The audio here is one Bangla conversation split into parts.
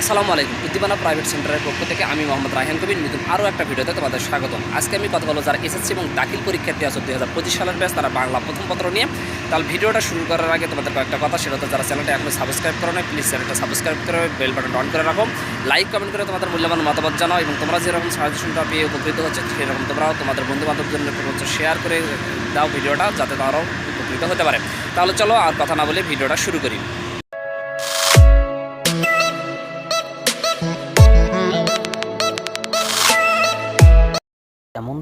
আসসালামু আলাইকুম। উদ্দীপনা প্রাইভেট সেন্টারের পক্ষ থেকে আমি মোহাম্মদ রায়হান কবির নতুন আরও একটা ভিডিওতে তোমাদের স্বাগতম। আজকে আমি কথা বলব যারা এসএসসি এবং দাখিল পরীক্ষার্থী আছে দুই হাজার পঁচিশ সালের ব্যাস তারা বাংলা প্রথম পত্র নিয়ে। তাহলে ভিডিওটা শুরু করার আগে তোমাদের কয়েকটা কথা, সেটা হচ্ছে যারা চ্যানেলটা এখনও সাবস্ক্রাইব করো না প্লিজ চ্যানেলটা সাবস্ক্রাইব করে বেল বাটন অন করে রাখো। লাইক কমেন্ট করে তোমাদের মূল্যবান মতামত জানাও এবং তোমরা যেরকম সাজেশনটা পেয়ে উপকৃত হচ্ছে, সেরকম তোমরাও তোমাদের বন্ধু বান্ধবদের জন্য শেয়ার করে দাও ভিডিওটা, যাতে তারাও উপকৃত হতে পারে। তাহলে চলো আর কথা না বলে ভিডিওটা শুরু করি।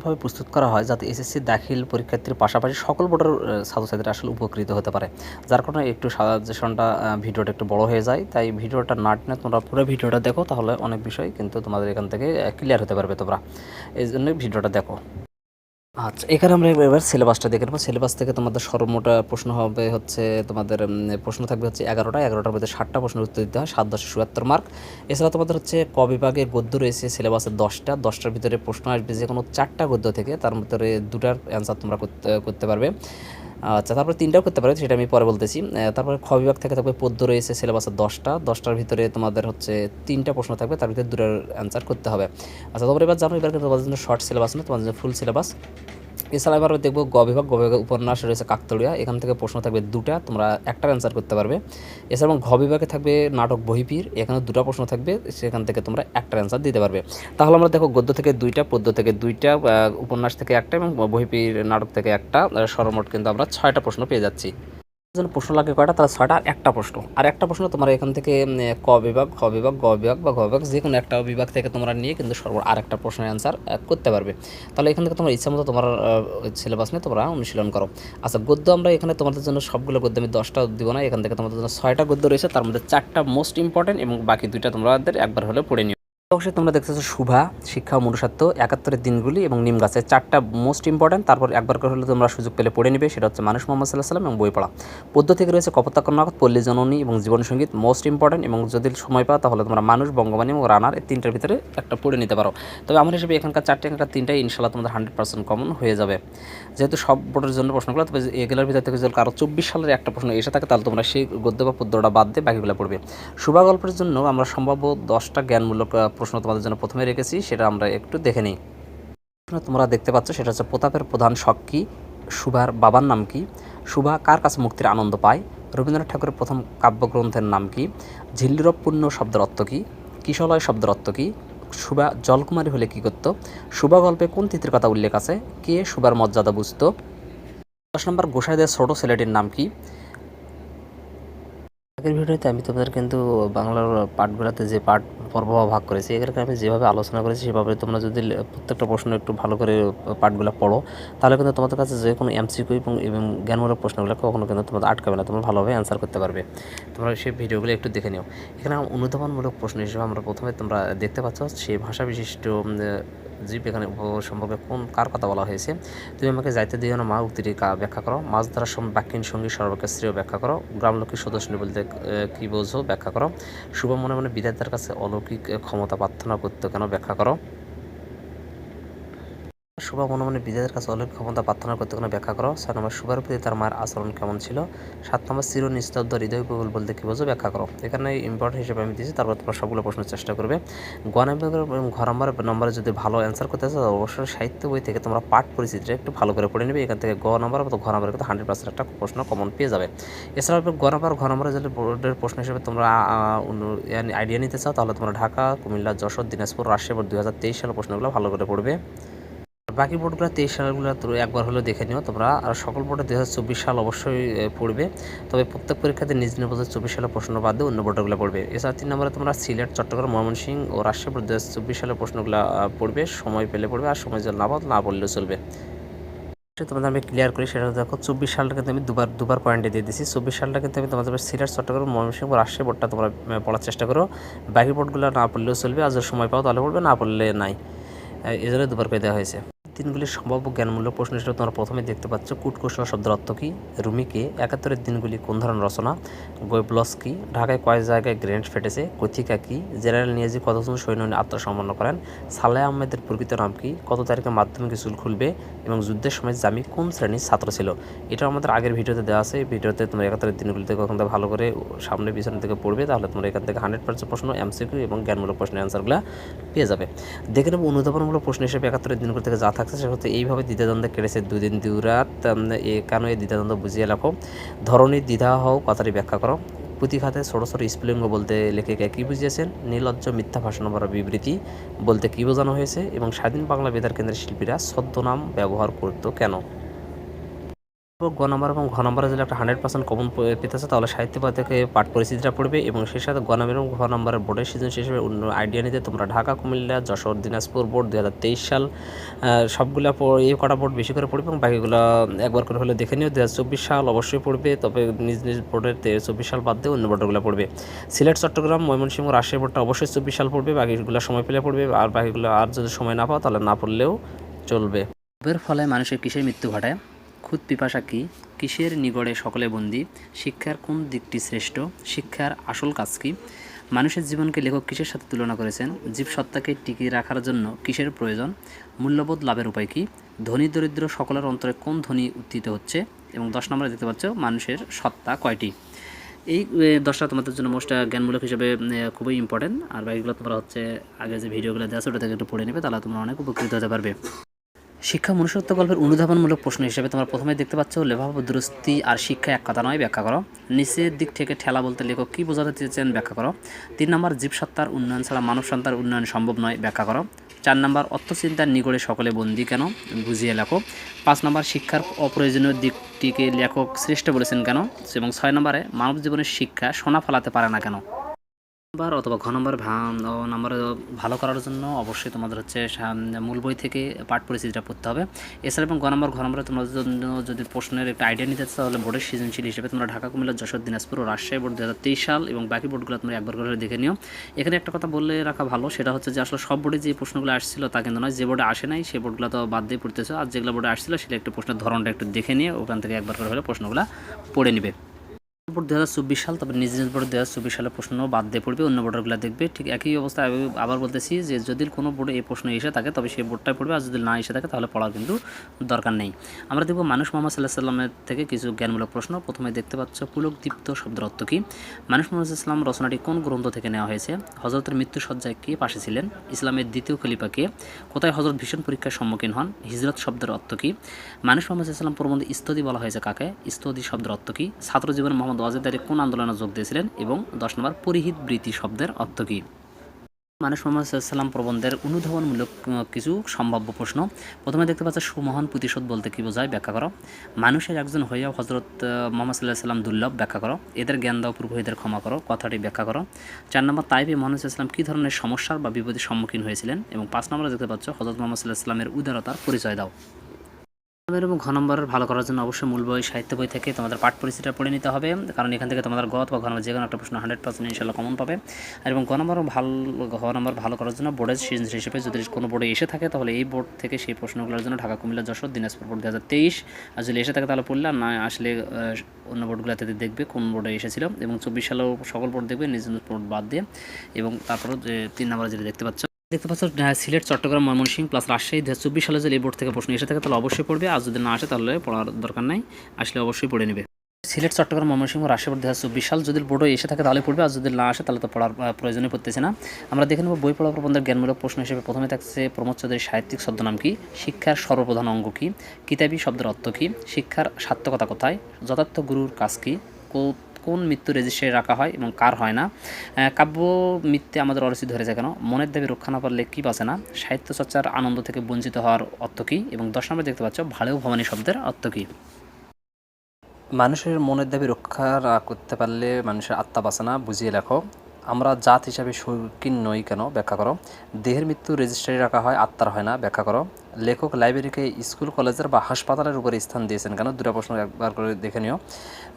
এমনভাবে প্রস্তুত করা হয় যাতে এসএসসি দাখিল পরীক্ষার্থীর পাশাপাশি সকল বোর্ডের ছাত্রছাত্রীরা আসলে উপকৃত হতে পারে। যার কারণে একটু সাজেশনটা ভিডিওটা একটু বড় হয়ে যায়। তাই ভিডিওটা না টেনে তোমরা পুরো ভিডিওটা দেখো, তাহলে অনেক বিষয় কিন্তু তোমাদের এখান থেকে ক্লিয়ার হতে পারবে তোমরা। এই জন্য ভিডিওটা দেখো। আচ্ছা এখানে আমরা এবার সিলেবাসটা দেখে নেব। সিলেবাস থেকে তোমাদের সর্বমোটা প্রশ্ন হবে হচ্ছে তোমাদের প্রশ্ন থাকবে হচ্ছে এগারোটা। এগারোটার মধ্যে ষাটটা প্রশ্নের উত্তর দিতে হয়, সাত দশে চুয়াত্তর মার্ক এছাড়া তোমাদের হচ্ছে ক গদ্য রয়েছে সিলেবাসের দশটা। দশটার ভিতরে প্রশ্ন আসবে যে কোনো চারটা গদ্য থেকে, তার ভিতরে দুটার অ্যান্সার তোমরা করতে করতে পারবে। আচ্ছা তারপরে তিনটাও করতে পারবে সেটা আমি পরে বলতেছি। তারপরে খ বিভাগ থেকে থাকবে পদ্য রয়েছে সিলেবাসের দশটা। দশটার ভিতরে তোমাদের হচ্ছে তিনটা প্রশ্ন থাকবে, তার ভিতরে দুটার অ্যান্সার করতে হবে। আচ্ছা তোমরা এবার জানো, এবার কিন্তু তোমাদের জন্য শর্ট সিলেবাস না, তোমাদের জন্য ফুল সিলেবাস এছাড়া এবার দেখব গ বিভাগ, গ বিভাগের উপন্যাস রয়েছে কাকতলিয়া। এখান থেকে প্রশ্ন থাকবে দুটা, তোমরা একটার অ্যান্সার করতে পারবে। এছাড়া এবং ঘ বিভাগে থাকবে নাটক বহিপীর এখানে দুটা প্রশ্ন থাকবে, সেখান থেকে তোমরা একটার অ্যান্সার দিতে পারবে। তাহলে আমরা দেখো গদ্য থেকে দুইটা, পদ্য থেকে দুইটা উপন্যাস থেকে একটা এবং বহিপীর নাটক থেকে একটা সর্বমোট কিন্তু আমরা ছয়টা প্রশ্ন পেয়ে যাচ্ছি। জন্য প্রশ্ন লাগে কয়টা? তাহলে ছয়টা একটা প্রশ্ন। আর একটা প্রশ্ন তোমরা এখান থেকে ক বিভাগ, খ বিভাগ, গ বিভাগ বা ঘ বিভাগ যে কোনো একটা বিভাগ থেকে তোমরা নিয়ে কিন্তু সর্ব আর একটা প্রশ্নের অ্যান্সার করতে পারবে। তাহলে এখান থেকে তোমার ইচ্ছা মতো তোমার সিলেবাস নিয়ে তোমরা অনুশীলন করো। আচ্ছা গদ্য আমরা এখানে তোমাদের জন্য সবগুলো গদ্য আমি দশটা দিব না, এখান থেকে তোমাদের জন্য ছয়টা গদ্য রয়েছে, তার মধ্যে চারটা মোস্ট ইম্পর্টেন্ট এবং বাকি দুইটা তোমাদের একবার হলে পড়ে নিও। অবশ্যই তোমরা দেখতেছো শুভা, শিক্ষা ও মনুষ্যত্ব, একাত্তরের দিনগুলি এবং নিম গাছের চারটা মোস্ট ইম্পর্টেন্ট তারপর একবার করে হলে তোমরা সুযোগ পেলে পড়ে নিবে, সেটা হচ্ছে মানুষ মোহাম্মদ সাল্লাহ সাল্লাম এবং বই পড়া। পদ্য থেকে রয়েছে কপতাকর্ণাগত পল্লী জননী এবং জীবনসঙ্গীত মোস্ট ইম্পর্টেন্ট এবং যদি সময় পাও তাহলে তোমরা মানুষ, বঙ্গবাণী এবং রানার এই তিনটার ভিতরে একটা পড়ে নিতে পারো। তবে আমার হিসেবে এখানকার চারটে একটা তিনটাই ইনশাল্লাহ তোমাদের হান্ড্রেড পার্সেন্ট কমন হয়ে যাবে। যেহেতু সব বোর্ডের জন্য প্রশ্নগুলো তবে এগুলোর ভিতর থেকে যদি কারও চব্বিশ সালের একটা প্রশ্ন এসে থাকে, তাহলে তোমরা সেই গদ্য বা পদ্যটা বাদ দিয়ে বাকিগুলো পড়বে। শুভা গল্পের জন্য আমরা সম্ভাব্য দশটা জ্ঞানমূলক প্রশ্ন তোমাদের জন্য প্রথমে রেখেছি, সেটা আমরা একটু দেখে নিই। প্রশ্ন তোমরা দেখতে পাচ্ছ, সেটা হচ্ছে প্রতাপের প্রধান শখ কী? সুভার বাবার নাম কি? সুভা কার কাছে মুক্তির আনন্দ পায়? রবীন্দ্রনাথ ঠাকুরের প্রথম কাব্যগ্রন্থের নাম কি? ঝিল্লিরব পূর্ণ শব্দের অর্থ কী? কিশলয় শব্দের অর্থ কী? সুভা জলকুমারী হলে কী করত? সুভা গল্পে কোন তিথির কথা উল্লেখ আছে? কে সুভার মর্যাদা বুঝত? দশ নম্বর, গোসাইদের ছোট ছেলেটির নাম কি? আগের ভিডিওতে আমি তোমাদের কিন্তু বাংলার পাঠগুলোতে যে পাঠ পর্ব ভাগ করেছি। এখানে আমি যেভাবে আলোচনা করেছি, সেভাবে তোমরা যদি প্রত্যেকটা প্রশ্ন একটু ভালো করে পাঠগুলো পড়ো, তাহলে কিন্তু তোমাদের কাছে যে কোনো এমসিকিউ এবং এবং জ্ঞানমূলক প্রশ্নগুলো কখনো কিন্তু তোমাদের আটকাবে না। তোমরা ভালোভাবে অ্যান্সার করতে পারবে। তোমরা সেই ভিডিওগুলো একটু দেখে নিও। এখানে অনুধাবনমূলক প্রশ্ন হিসেবে আমরা প্রথমে তোমরা দেখতে পাচ্ছ, সেই ভাষা বিশিষ্ট জীব এখানে সম্পর্কে কোন, কার কথা বলা হয়েছে? তুমি আমাকে যাইতে দিও না মা, উক্তিটি ব্যাখ্যা করো। মাছ ধরার সময় বাক্যিন সঙ্গী সর্বকে শ্রেয় ব্যাখ্যা করো। গ্রামলোকের সদস্য বলতে কি বোঝো? ব্যাখ্যা করো। শুভ মনে মনে বিধাতার কাছে অলৌকিক ক্ষমতা প্রার্থনা করতে কেন ব্যাখ্যা করো? শুভ মনে মনে বিধাতার কাছে অলৌকিক ক্ষমতা প্রার্থনা করতে কোনো ব্যাখ্যা করো। ছয় নম্বর, শুভার প্রতি তার মায়ের আচরণ কেমন ছিল? সাত নম্বর, চির নিস্তব্ধ, হৃদয় প্রবল বলতে কী বোঝো? ব্যাখ্যা করো। এখানে ইম্পর্টেন্ট হিসেবে আমি দিয়েছি, তারপর তোমরা সবগুলো প্রশ্নের চেষ্টা করবে। গ নম্বর এবং ঘ নম্বর নম্বরে যদি ভালো অ্যান্সার করতে চাও অবশ্যই সাহিত্য বই থেকে তোমরা পাঠ পরিচিতিটা একটু ভালো করে পড়ে নেবে। এখান থেকে গ নম্বর অথবা ঘ নম্বরে কিন্তু হান্ড্রেড পার্সেন্ট একটা প্রশ্ন কমন পেয়ে যাবে। এছাড়াও গ নম্বর, ঘ নম্বরে যদি বোর্ডের প্রশ্ন হিসেবে তোমরা আইডিয়া নিতে চাও, তাহলে তোমরা ঢাকা, কুমিল্লা, যশোর, দিনাজপুর, রাজশাহী দুই হাজার তেইশ সালের প্রশ্নগুলো ভালো করে পড়বে। বাকি বোর্ডগুলো তেইশ সালগুলো তো একবার হলেও দেখে নিও। তোমরা আর সকল বোর্ডে দু হাজার চব্বিশ সাল অবশ্যই পড়বে। তবে প্রত্যেক পরীক্ষাতে নিজ নিজ বছর চব্বিশ সালের প্রশ্ন বাদ দিয়ে অন্য বোর্ডগুলো পড়বে। এছাড়া তিন নম্বরে তোমরা সিলেট, চট্টগ্রাম, ময়মনসিংহ ও রাজশাহী বোর্ড দুই হাজার চব্বিশ সালের প্রশ্নগুলো পড়বে। সময় পেলে পড়বে আর সময় যদি না পাও না পড়লেও চলবে। তোমাদের আমি ক্লিয়ার করি, সেটা দেখো, চব্বিশ সালটা কিন্তু আমি দুবার দুবার পয়েন্টে দিয়ে দিচ্ছি চব্বিশ সালটা কিন্তু আমি তোমাদের সিলেট, চট্টগ্রাম, ময়মনসিংহ ও রাজশাহী বোর্ডটা তোমরা পড়ার চেষ্টা করো। বাকি বোর্ডগুলো না পড়লেও চলবে। আর যদি সময় পাও তাহলে পড়বে, না পড়লে নাই। এই জন্য দুবার করে দেওয়া হয়েছে। দিনগুলির সম্ভাব্য জ্ঞানমূলক প্রশ্ন হিসেবে তোমরা প্রথমে দেখতে পাচ্ছ কূটকৌশল শব্দের অর্থ কী, রুমিকে একাত্তরের দিনগুলি কোন ধরনের রচনা গোয়েবলস কি ঢাকায় কয় জায়গায় গ্রেনেড ফেটেছে কথিকা কি, জেনারেল নিয়াজি কতজন সৈন্য নিয়ে করেন, সালেহ আহমেদের প্রকৃত নাম কী, কত তারিখে মাধ্যমিক স্কুল খুলবে এবং যুদ্ধের সময় জামি কোন শ্রেণির ছাত্র ছিল? এটা আমাদের আগের ভিডিওতে দেওয়া আছে ভিডিওতে তোমরা একাত্তরের দিনগুলি থেকে ওখান ভালো করে সামনে পিছনে থেকে পড়বে, তাহলে তোমরা এখান থেকে হান্ড্রেড পার্সেন্ট প্রশ্ন এমসিকিউ এবং জ্ঞানমূলক প্রশ্নের অ্যান্সারগুলো পেয়ে যাবে। দেখে নেব অনুধাবনমূলক প্রশ্ন হিসেবে একাত্তরের দিনগুলো থেকে যা থাকছে সেটা হচ্ছে এইভাবে দ্বিধাদ্বন্দ্বে কেটেছে দুদিন দুরাত কেন এই দ্বিধাদ্বন্দ্ব বুঝিয়ে রাখো ধরনের দ্বিধা হও, কথাটি ব্যাখ্যা করো। পুঁথিখাতে ছোটো ছোটো স্ফুলিঙ্গ বলতে লেখিকা কী বুঝিয়েছেন? নির্লজ্জ মিথ্যা ভাষণ বা বিবৃতি বলতে কী বোঝানো হয়েছে? এবং স্বাধীন বাংলা বেতার কেন্দ্রের শিল্পীরা ছদ্মনাম ব্যবহার করত কেন? গ নম্বর এবং ঘ নম্বরে যদি একটা হান্ড্রেড পার্সেন্ট কমন পেতেছে তাহলে সাহিত্য বই থেকে পাঠ পরিস্থিতিটা পড়বে এবং সেই সাথে গ নম্বর এবং ঘ নম্বরের বোর্ডের সিজন হিসেবে অন্য আইডিয়া নিতে তোমরা ঢাকা, কুমিল্লা, যশোর, দিনাজপুর বোর্ড দু হাজার তেইশ সাল সবগুলা প- এই কটা বোর্ড বেশি করে পড়বে এবং বাকিগুলো একবার করে হলে দেখে নিও। দু হাজার চব্বিশ সাল অবশ্যই পড়বে, তবে নিজ নিজ বোর্ডের চব্বিশ সাল বাদ দিয়ে অন্য বোর্ডগুলো পড়বে। সিলেট, চট্টগ্রাম, ময়মনসিংহ, রাজশাহী বোর্ডটা অবশ্যই চব্বিশ সাল পড়বে, বাকিগুলো সময় পেলে পড়বে, আর বাকিগুলো আর যদি সময় না পাও, তাহলে না পড়লেও চলবে। এর ফলে মানুষের কিসের মৃত্যু ঘটায়? খুদ পিপাসা কি? কিসের নিগড়ে সকলে বন্দী? শিক্ষার কোন দিকটি শ্রেষ্ঠ? শিক্ষার আসল কাজ কি? মানুষের জীবনকে লেখক কিসের সাথে তুলনা করেছেন? জীবসত্তাকে টিকিয়ে রাখার জন্য কিসের প্রয়োজন? মূল্যবোধ লাভের উপায় কি? ধনী দরিদ্র সকলের অন্তরে কোন ধ্বনি উত্থিত হচ্ছে? এবং দশ নম্বরে দেখতে পাচ্ছ মানুষের সত্তা কয়টি? এই দশটা তোমাদের জন্য মোস্ট জ্ঞানমূলক হিসেবে খুবই ইম্পর্টেন্ট আর বাকিগুলো তোমরা হচ্ছে আগে যে ভিডিওগুলো দেওয়া আছে, ওটা থেকে একটু পড়ে নেবে, তাহলে তোমরা অনেক উপকৃত হতে পারবে। শিক্ষা মনুষ্যত্ব গল্পের অনুধাবনমূলক প্রশ্ন হিসেবে তোমরা প্রথমে দেখতে পাচ্ছ, লেভাব, দুরস্তি আর শিক্ষা এক কথা নয়, ব্যাখ্যা করো। নিচের দিক থেকে ঠেলা বলতে লেখক কী বোঝাতে চেয়েছেন, ব্যাখ্যা করো। তিন নম্বর জীবসত্তার উন্নয়ন ছাড়া মানব সন্তার উন্নয়ন সম্ভব নয়, ব্যাখ্যা করো। চার নম্বর, অর্থচিন্তার নিগড়ে সকলে বন্দী কেন, বুঝিয়ে লেখো। পাঁচ নম্বর, শিক্ষার অপ্রয়োজনীয় দিকটিকে লেখক শ্রেষ্ঠ বলেছেন কেন, এবং ছয় নম্বরে, মানব জীবনের শিক্ষা সোনা ফলাতে পারে না কেন। নাম্বার অথবা ঘ নম্বর নাম্বার ভালো করার জন্য অবশ্যই তোমাদের হচ্ছে মূল বই থেকে পাঠ পরিস্থিতিটা পড়তে হবে। এছাড়া এবং গ নম্বর, ঘ নম্বরে তোমাদের জন্য যদি প্রশ্নের একটা আইডিয়া নিতে তাহলে বোর্ডের সৃজনশীল হিসেবে তোমরা ঢাকা, কুমিল্লা, যশোর, দিনাজপুর ও রাজশাহী বোর্ড দু হাজার তেইশ সাল এবং বাকি বোর্ডগুলো তোমরা একবার করে দেখে নিও। এখানে একটা কথা বলে রাখা ভালো, সেটা হচ্ছে যে আসলে সব বোর্ডে যে প্রশ্নগুলো আসছিল তা কিন্তু নয়, যে বোর্ডে আসে নাই সেই বোর্ডগুলো তো বাদ দিয়ে পড়তেছে। আর যেগুলো বোর্ডে আসছিল সেটা একটু প্রশ্নের ধরনটা একটু দেখে নিয়ে ওখান থেকে একবার করে হলে প্রশ্নগুলো পড়ে নিবে। দু হাজার চব্বিশ সাল, তবে নিজ নিজ বোর্ড দু হাজার চব্বিশ সালের প্রশ্ন বাদ দিয়ে পড়বে, অন্য বোর্ডগুলো দেখবে। ঠিক একই অবস্থা আমি আবার বলতেছি যে, যদি কোনো বোর্ডে এই প্রশ্ন এসে থাকে, তবে সেই বোর্ডটাই পড়বে, আর যদি না এসে থাকে, তাহলে পড়ার কিন্তু দরকার নেই। আমরা দেখব মানুষ মোহাম্মদ সাল্লাহ সাল্লামের থেকে কিছু জ্ঞানমূলক প্রশ্ন। প্রথমে দেখতে পাচ্ছ পুলকদীপ্ত শব্দের অর্থ কী? মানুষ মোহাম্মদ ইসলাম রচনাটি কোন গ্রন্থ থেকে নেওয়া হয়েছে? হজরতের মৃত্যু সজ্জায় কে পাশে ছিলেন? ইসলামের দ্বিতীয় খলিফা কে? কোথায় হজরত ভীষণ পরীক্ষার সম্মুখীন হন? হিজরত শব্দের অর্থ কী? মানুষ মোহাম্মদ ইসলাম প্রবন্ধে ইস্তদি বলা হয়েছে কাকে? ইস্তদি শব্দের অর্থ কী? ছাত্র জীবনে মোহাম্মদ কোন আন্দোলনে যোগ দিয়েছিলেন এবং দশ নম্বর পরিহিত বৃত্তি শব্দের অর্থ কী? মানুষ সাল্লাম প্রবন্ধের অনুধাবনমূলক কিছু সম্ভাব্য প্রশ্ন। প্রথমে দেখতে পাচ্ছ সুমহান প্রতিশোধ বলতে কী বোঝায়? ব্যাখ্যা করো। মানুষের একজন হইয়াও হজরত মোহাম্মদ সাল্লাহ সাল্লাম দুর্লভ, ব্যাখ্যা করো। এদের জ্ঞান দাও, পূর্বহিদের ক্ষমা করো, কথাটি ব্যাখ্যা করো। চার নম্বর তাইবে মোহাম্মদ সাল্লাম কী ধরনের সমস্যার বা বিপদের সম্মুখীন হয়েছিলেন? এবং পাঁচ নম্বরে দেখতে পাচ্ছ হজরত মোহাম্মদ সাল্লাহ সাল্লামের উদারতার পরিচয় দাও। এবং ঘ নম্বরের ভালো করার জন্য অবশ্যই মূল বই, সাহিত্য বই থেকে তোমাদের পাঠ পরিস্থিতিটা পড়ে নিতে হবে। কারণ এখান থেকে তোমাদের গত বা ঘ যে কোনো একটা প্রশ্ন হান্ড্রেড পার্সেন্ট ইনশাল্লাহ কমন পাবে। এবং ঘ নম্বর ভালো, ঘ নম্বর ভালো করার জন্য বোর্ডের সিজন হিসেবে যদি কোনো বোর্ডে এসে থাকে, তাহলে এই বোর্ড থেকে সেই প্রশ্নগুলোর জন্য ঢাকা, কুমিল্লা, যশোর, দিনাজপুর বোর্ড দু হাজার তেইশ। আর যদি এসে থাকে তাহলে পড়লে না আসলে অন্য বোর্ডগুলোতে দেখবে কোন বোর্ডে এসেছিল। এবং চব্বিশ সালেও সকল বোর্ড দেখবে, নিজ বোর্ড বাদ দিয়ে। এবং তারপরে যে তিন নম্বরে যেটা দেখতে পাচ্ছ দেখতে পাচ্ছ সিলেট, চট্টগ্রাম, ময়মনসিংহ প্লাস রাজশাহী দু চব্বিশ সালে যদি এই বোর্ড থেকে প্রশ্ন এসে থাকে, তাহলে অবশ্যই পড়বে। আর যদি না আসে, তাহলে পড়ার দরকার নাই। আসলে অবশ্যই পড়ে নেবে। সিলেট, চট্টগ্রাম, ময়মনসিংহ, রাজশাহী দু হাজার চব্বিশ সাল যদি বোর্ডে এসে থাকে, তাহলে পড়বে। আর যদি না আসে, তাহলে তো পড়ার প্রয়োজনে পড়তেছে না। আমরা দেখে নেব, বই পড়া প্রবন্ধের জ্ঞানমূলক প্রশ্ন হিসেবে প্রথমে থাকছে প্রমোদ চৌধুরীর সাহিত্যিক ছদ্মনাম কি? শিক্ষার সর্বপ্রধান অঙ্গ কী? কিতাবি শব্দের অর্থ কী? শিক্ষার সার্থকতা কোথায়? যথার্থ গুরুর কাজ কো- কোন মৃত্যু রেজিস্ট্রে রাখা হয় এবং কার হয় না? কাব্য মিথ্যে আমাদের অরসি ধরেছে কেন? মনের দাবি রক্ষা না পারলে কী বাঁচে না? সাহিত্য চর্চার আনন্দ থেকে বঞ্চিত হওয়ার অর্থ কী? এবং দশ নম্বর দেখতে পাচ্ছ, ভালেও ভবানী শব্দের অর্থ কী? মানুষের মনের দাবি রক্ষা করতে পারলে মানুষের আত্মা বাঁচে না, বুঝিয়ে লেখো। আমরা জাত হিসাবে শৌখিন নই কেন? ব্যাখ্যা করো। দেহের মৃত্যু রেজিস্ট্রারি রাখা হয়, আত্মার হয় না, ব্যাখ্যা করো। লেখক লাইব্রেরিকে স্কুল কলেজের বা হাসপাতালের উপরে স্থান দিয়েছেন কেন? দুটো প্রশ্ন একবার করে দেখে নিও।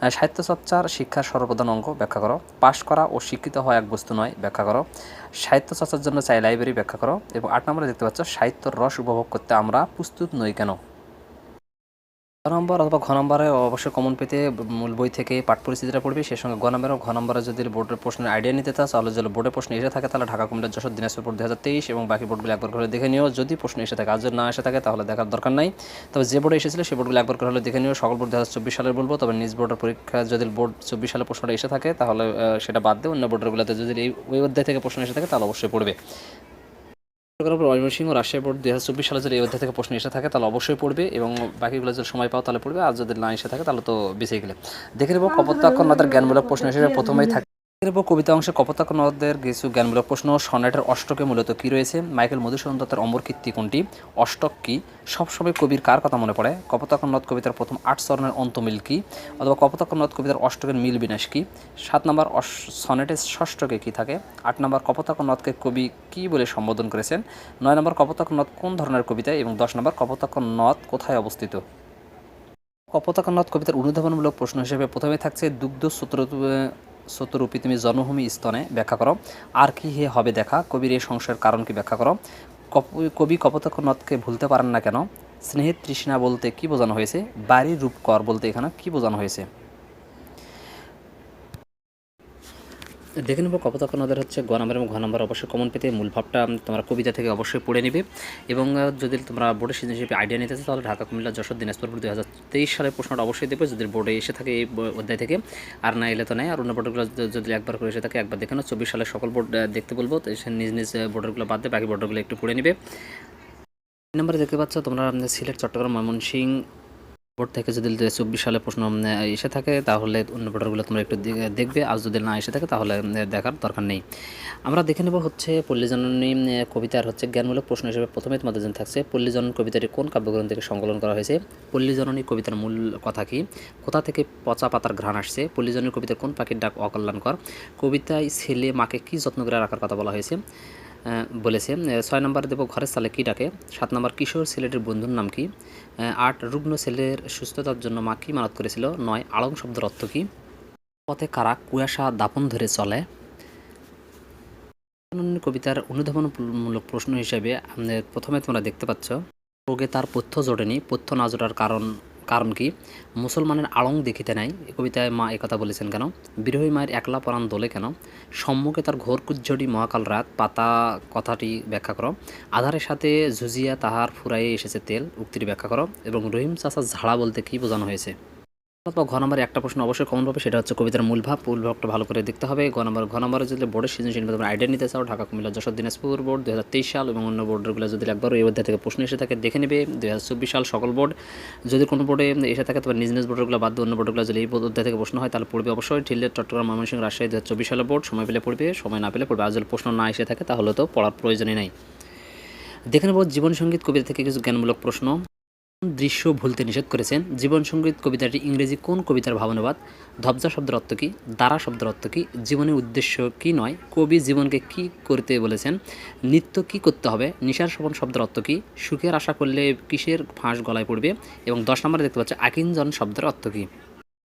আহ, সাহিত্য চর্চার শিক্ষার সর্বপ্রধান অঙ্গ ব্যাখ্যা করো। পাশ করা ও শিক্ষিত হওয়া এক বস্তু নয় ব্যাখ্যা করো। সাহিত্য চর্চার জন্য চাই লাইব্রেরি ব্যাখ্যা করো। এবং আট নম্বরে দেখতে পাচ্ছ সাহিত্যর রস উপভোগ করতে আমরা প্রস্তুত নই কেন? নম্বর অথবা ঘ নম্বরে অবশ্যই কমন পেতে মূল বই থেকে পাঠ পরিস্থিতিটা পড়বে। সেই সঙ্গে গ নম্বরে, ঘ নম্বরে যদি বোর্ডের প্রশ্নের আইডিয়া নিতে চাও তাহলে যদি বোর্ডের প্রশ্ন এসে থাকে, তাহলে ঢাকা কুমিল্লা যশোর, দিনাজপুর দু হাজার তেইশ এবং বাকি বোর্ডগুলো একবার করে দেখে নিও। যদি প্রশ্ন এসে থাকে, আর যদি না এসে থাকে, তাহলে দেখার দরকার নাই। তবে যে বোর্ডে এসেছিল, সেই বোর্ডগুলো একবার করে হলে দেখে নিও। সকল বোর্ড দু হাজার চব্বিশ সালের বলব, তবে নিজ বোর্ডের পরীক্ষা যদি বোর্ড চব্বিশ সালে প্রশ্নটা এসে থাকে, তাহলে সেটা বাদ দিয়ে অন্য বোর্ডেরগুলোতে যদি এই, ওই অধ্যায় থেকে প্রশ্ন এসে থাকে, তাহলে অবশ্যই পড়বে। ময়মনসিংহ রাজশাহী বোর্ড দু হাজার চব্বিশ সালে যদি এই অধ্যায় থেকে প্রশ্ন এসে থাকে, তাহলে অবশ্যই পড়বে এবং বাকিগুলো যদি সময় পাও তাহলে পড়বে। আর যদি না এসে থাকে, তাহলে তো বেঁচে গেলে। দেখে নেব কপোতাক্ষরনাথের জ্ঞানমূলক প্রশ্ন হিসেবে প্রথমেই থাকে কবিতা অংশে কপোতাক্ষরনাথের কিছু জ্ঞানমূলক প্রশ্ন, সনেটের অষ্টকে মূলত কি রয়েছে? মাইকেল মধুসূদন দত্তের অমর কীর্তি কোনটি? অষ্টক কি? সবসময় কবির কার কথা মনে পড়ে? কপোতাক্ষরনাথ কবিতার প্রথম আট চরণের অন্তমিল কি? অথবা কপোতাক্ষরনাথ কবিতার অষ্টকের মিল বিনাশ কি? সাত নম্বর সনেটের ষষ্ঠকে কি থাকে? আট নম্বর কপোতাক্ষরনাথকে কবি কি বলে সম্বোধন করেছেন? নয় নম্বর কপোতাক্ষরনাথ কোন ধরনের কবিতা এবং দশ নম্বর কপোতাক্ষরনাথ কোথায় অবস্থিত? কপোতাক্ষরনাথ কবিতার অনুধাবনমূলক প্রশ্ন হিসেবে প্রথমে থাকছে দুগ্ধ সূত্র সতরূপী তুমি জন্মভূমি স্তনে ব্যাখ্যা করো। আর কি হে হবে দেখা? কবির এই সংসার কারণ কি ব্যাখ্যা করো। কবি কপোতাক্ষরনাথকে ভুলতে পারেন না কেন? স্নেহের তৃষ্ণা বলতে কি বোঝানো হয়েছে? বাড়ির রূপকর বলতে এখানে কি বোঝানো হয়েছে? দেখে নেব কপোতাক্ষরনাথের হচ্ছে গ নম্বর এবং ঘ নম্বর অবশ্যই কমন পেতে। মূল ভাবটা তোমরা কবিতা থেকে অবশ্যই পড়ে নিবে। এবং যদি তোমরা বোর্ডের সিজন হিসেবে আইডিয়া নিতে চাও, তাহলে ঢাকা, কুমিল্লা, যশোর, দিনাজপুর দুই হাজার তেইশ সালের প্রশ্নটা অবশ্যই দেবে। যদি বোর্ডে এসে থাকে এই অধ্যায় থেকে, আর না এলে তো নেই। আর অন্য বোর্ডগুলো যদি একবার করে এসে থাকে, একবার দেখে নাও। চব্বিশ সালের সকল বোর্ড দেখতে বলব। তো নিজ নিজ বোর্ডারগুলো বাদ দিয়ে বাকি বোর্ডারগুলো একটু পড়ে নিবে। নম্বরে দেখতে পাচ্ছ, তোমরা সিলেট চট্টগ্রাম ময়মনসিংহ বোর্ড থেকে যদি চব্বিশ সালে প্রশ্ন এসে থাকে, তাহলে অন্য বোর্ডারগুলো তোমরা একটু দেখবে। আর যদি না এসে থাকে, তাহলে দেখার দরকার নেই। আমরা দেখে নেব হচ্ছে পল্লীজননী কবিতার হচ্ছে জ্ঞানমূলক প্রশ্ন হিসেবে প্রথমে তোমাদের জন্য থাকছে, পল্লীজনন কবিতাটি কোন কাব্যগ্রন্থ থেকে সংকলন করা হয়েছে? পল্লীজননী কবিতার মূল কথা কি? কোথা থেকে পচা পাতার ঘ্রাণ আসছে? পল্লীজননী কবিতার কোন পাখির ডাক অকল্যাণকর? কবিতায় ছেলে মাকে কি যত্ন করে রাখার কথা বলা হয়েছে? বলেছে, ছয় নম্বর দেব ঘরের সালে কী ডাকে? সাত নম্বর কিশোর ছেলেটির বন্ধুর নাম কি? আট রুগ্ন ছেলের সুস্থতার জন্য মা কি মানত করেছিল, নয় আড়ং শব্দের অর্থ কী? পথে কারা কুয়াশা দাপন ধরে চলে? কবিতার অনুধাবনমূলক প্রশ্ন হিসেবে প্রথমে তোমরা দেখতে পাচ্ছ, রোগে তার পথ্য জোটেনি, পথ্য না জোটার কারণ কারণ কি? মুসলমানের আড়ং দেখিতে নাই, এ কবিতায় মা একথা বলেছেন কেন? বিরোহী মায়ের একলা পরাণ দোলে কেন? সম্মুখে তার ঘোর কুজ্জটি মহাকাল রাত, পাতা কথাটি ব্যাখ্যা করো। আধারের সাথে ঝুজিয়া তাহার ফুরাইয়ে এসেছে তেল, উক্তিটি ব্যাখ্যা করো। এবং রহিম চাষা ঝাড়া বলতে কি বোঝানো হয়েছে? অথবা ঘ নম্বরে একটা প্রশ্ন অবশ্যই কমন পাবে সেটা হচ্ছে কবিতার মূল ভাব। মূল ভাবটা ভালো করে দেখতে হবে। ঘ নম্বর, ঘ নম্বরে যদি বোর্ডের সিজন তোমরা আইডিয়া নিতে চাও, ঢাকা, কুমিল্লা, যশোর, দিনাজপুর বোর্ড দু হাজার তেইশ সাল এবং অন্য বোর্ডগুলো যদি একবার এই অধ্যায় থেকে প্রশ্ন এসে থাকে, দেখে নেবে। দু হাজার চব্বিশ সাল সকল বোর্ড যদি কোনো বোর্ডে এসে থাকে, তবে নিজ নিজ বোর্ডগুলো বাদ অন্য বোর্ডগুলো যদি এই অধ্যায় থেকে প্রশ্ন হয়, তাহলে পড়বে অবশ্যই। ঠিলের চট্টগ্রাম, ময়মনসিংহ, রাজশাহী দু সালের বোর্ড। সময় পেলে পড়বে, সময় না পেলে পড়বে। আর যদি প্রশ্ন না এসে থাকে, তাহলে তো পড়ার প্রয়োজনই নাই। দেখে নেব জীবন সংগীত কবিতা থেকে কিছু জ্ঞানমূলক প্রশ্ন। দৃশ্য ভুলতে নিষেধ করেছেন জীবন সংগীত কবিতাটি ইংরেজি কোন কবিতার ভাবনাবাদ? ধবজা শব্দের অর্থ কী? দ্বারা শব্দের অর্থ কী? জীবনের উদ্দেশ্য কি নয়? কবি জীবনকে কি করতে বলেছেন? নিত্য কি করতে হবে? নিশার সপন শব্দের অর্থ কী? সুখের আশা করলে কিসের ফাঁস গলায় পড়বে? এবং দশ নম্বরে দেখতে পাচ্ছে আকিঞ্জন শব্দের অর্থ কী?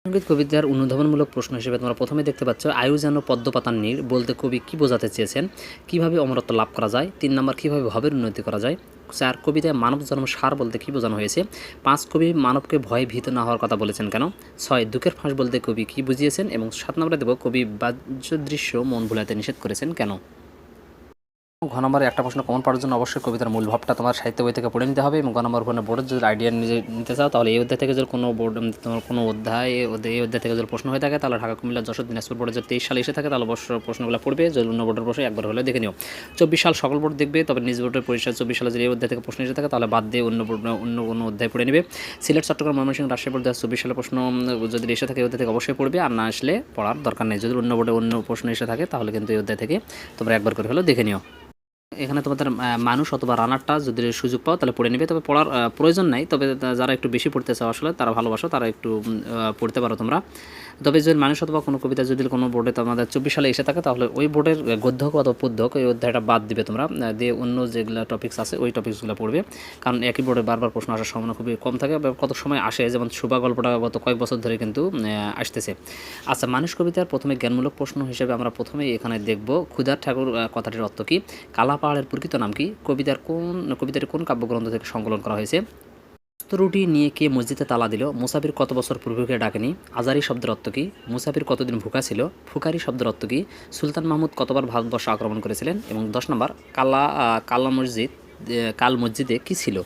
সংগীত কবিতার অনুধাবনমূলক প্রশ্ন হিসেবে তোমরা প্রথমে দেখতে পাচ্ছ, আয়ু যেন পদ্মপাতার নীর বলতে কবি কি বোঝাতে চেয়েছেন? কীভাবে অমরত্ব লাভ করা যায়? তিন নম্বর, কীভাবে ভাবের উন্নতি করা যায়? চার কবিতায় মানব জন্ম সার বলতে কি বোঝানো হয়েছে? পাঁচ, কবি মানবকে ভয়ে ভীত না হওয়ার কথা বলেছেন কেন? ছয়, দুঃখের ফাঁস বলতে কবি কি বুঝিয়েছেন? এবং সাত নম্বরে দেব, কবি বাহ্য দৃশ্য মন ভুলাতে নিষেধ করেছেন কেন? ঘ নম্বরে একটা প্রশ্ন কমন পাওয়ার জন্য অবশ্যই কবিতার মূল ভাবটা তোমার সাহিত্য বই থেকে পড়ে নিতে হবে এবং ঘ নম্বর কোনো বোর্ডের যদি আইডিয়া নিজে নিতে চাও, তাহলে এই অধ্যায় থেকে যদি কোনো বোর্ড তোমার কোনো অধ্যায়, এই অধ্যায়- থেকে যদি প্রশ্ন হয়ে থাকে, তাহলে ঢাকা, কুমিল্লা, যশোর, দিনাজপুর বোর্ডে যদি তেইশ সালে এসে থাকে, তাহলে অবশ্য প্রশ্নগুলো পড়বে, যদি অন্য বোর্ডের প্রশ্ন একবার হলে দেখে নিও। চব্বিশ সাল সকল বোর্ড দেখবে, তবে নিজ বোর্ডের পরিষদ চব্বিশ সালে যদি এই অধ্যায় থেকে প্রশ্ন এসে থাকে, তাহলে বাদ দিয়ে অন্য বোর্ড অন্য কোনো অধ্যায় পড়ে নেবে। সিলেট, চট্টগ্রাম, ময়মনসিংহ, রাজশাহী বোর্ড দু চব্বিশ সালের প্রশ্ন যদি এসে থাকে, এই অধ্যায় থেকে অবশ্যই পড়বে, আর না আসলে পড়ার দরকার নেই। যদি অন্য বোর্ডে অন্য প্রশ্ন এসে থাকে, তাহলে কিন্তু এই অধ্যায় থেকে তোমরা একবার করে হলেও দেখে নিও। এখানে তোমাদের মানুষ অথবা রানারটা যদি সুযোগ পাও, তাহলে পড়ে নেবে। তবে পড়ার প্রয়োজন নাই। তবে যারা একটু বেশি পড়তে চাও আসলে, তারা ভালোবাসো, তারা একটু পড়তে পারো তোমরা। তবে যদি মানুষ অথবা কোনো কবিতা যদি কোনো বোর্ডে তোমাদের চব্বিশ সালে এসে থাকে, তাহলে ওই বোর্ডের গদ্য হোক অথবা পদ্য হোক ওই অধ্যায়টা বাদ দিবে তোমরা দিয়ে অন্য যেগুলো টপিক্স আছে, ওই টপিক্সগুলো পড়বে। কারণ একই বোর্ডে বারবার প্রশ্ন আসার সম্ভাবনা খুবই কম থাকে কত সময় আসে, যেমন শুভা গল্পটা গত কয়েক বছর ধরে কিন্তু আসতেছে। আচ্ছা মানুষ কবিতার প্রথমে জ্ঞানমূলক প্রশ্ন হিসেবে আমরা প্রথমেই এখানে দেখব, ক্ষুধার ঠাকুর কথাটির অর্থ কী? কালা পাহাড়ের প্রকৃত নাম কি? কবিতার কোন, কবিতাটি কোন কাব্যগ্রন্থ থেকে সংকলন করা হয়েছে? রুটি নিয়ে কে মসজিদে তালা দিল? মুসাফির কত বছর পূর্বকে ডাকেনি? আজারি শব্দের অর্থ কী? মুসাফির কতদিন ভুকা ছিল? ফুকারি শব্দের অর্থ কী? সুলতান মাহমুদ কতবার ভারতবর্ষ আক্রমণ করেছিলেন? এবং দশ নম্বর, কালা কালা মসজিদ কাল মসজিদে কী ছিল?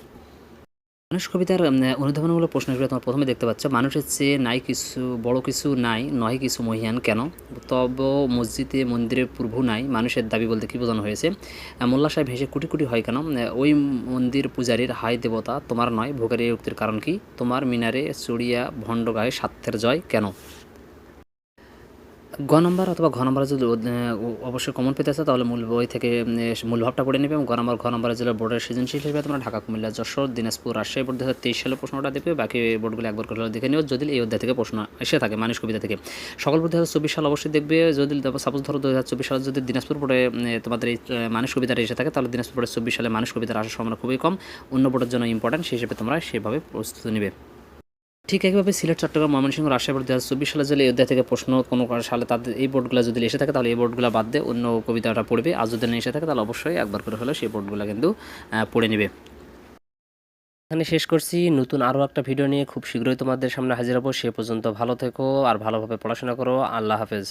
মানুষ কবিতার অনুধাবনমূলক প্রশ্ন হিসেবে তোমরা প্রথমে দেখতে পাচ্ছ। মানুষের চেয়ে নাই কিছু, বড় কিছু নাই নয় কিছু মহিয়ান কেন? তব মসজিদে মন্দিরে পূর্ব নাই, মানুষের দাবি বলতে কী বোঝানো হয়েছে? মোল্লা সাহেব হেসে কুটি কুটি হয় কেন? ওই মন্দির পূজারীর হাই দেবতা, তোমার নয়, ভোগের এই উক্তির কারণ কি? তোমার মিনারে চড়িয়া ভণ্ড গায়ে স্বার্থের জয় কেন? গ নম্বর অথবা ঘ নম্বরে যদি অবশ্যই কমন পেতে আছে তাহলে মূল বই থেকে উম, মূল ভাবটা পড়ে নেবে এবং গ নম্বর ঘ নম্বরে জেলার বোর্ডের সৃজনশীল হিসেবে তোমরা ঢাকা কুমিল্লা যশোর দিনাজপুর রাজশাহী বোর্ড দু হাজার তেইশ সালে প্রশ্নটা দেখবে বাকি বোর্ডগুলো একবার করে দেখে নিও যদি এই অধ্যায় থেকে প্রশ্ন এসে থাকে মানুষ কবিতা থেকে। সকল বোর্ড দু হাজার চব্বিশ সাল অবশ্যই দেখবে যদি সাপোজ ধরো দু হাজার চব্বিশ সালে যদি দিনাজপুর বোর্ডে তোমাদের এই মানুষ কবিতাটা এসে থাকে তাহলে দিনাজপুর বোর্ডে চব্বিশ সালে মানুষ কবিতার আসার সম্ভাবনা খুবই কম। অন্য বোর্ডের জন্য ইম্পর্টেন্ট সেই হিসেবে তোমরা সেভাবে প্রস্তুতি নেবে। ঠিক একইভাবে সিলেট, চট্টগ্রাম, ময়মনসিংহ, রাজশাহী বোর্ড দু হাজার চব্বিশ সালে যদি অধ্যায় থেকে প্রশ্ন কোনো সালে তাদের এই বোর্ডগুলো যদি এসে থাকে, তাহলে এই বোর্ডগুলো বাদ দিয়ে অন্য কবিতাটা পড়বে। আর যদি এসে থাকে, তাহলে অবশ্যই একবার করে হলেও সেই বোর্ডগুলো কিন্তু পড়ে নেবে। এখানে শেষ করছি। নতুন আরও একটা ভিডিও নিয়ে খুব শীঘ্রই তোমাদের সামনে হাজির হব। সে পর্যন্ত ভালো থেকো আর ভালোভাবে পড়াশোনা করো। আল্লাহ হাফেজ।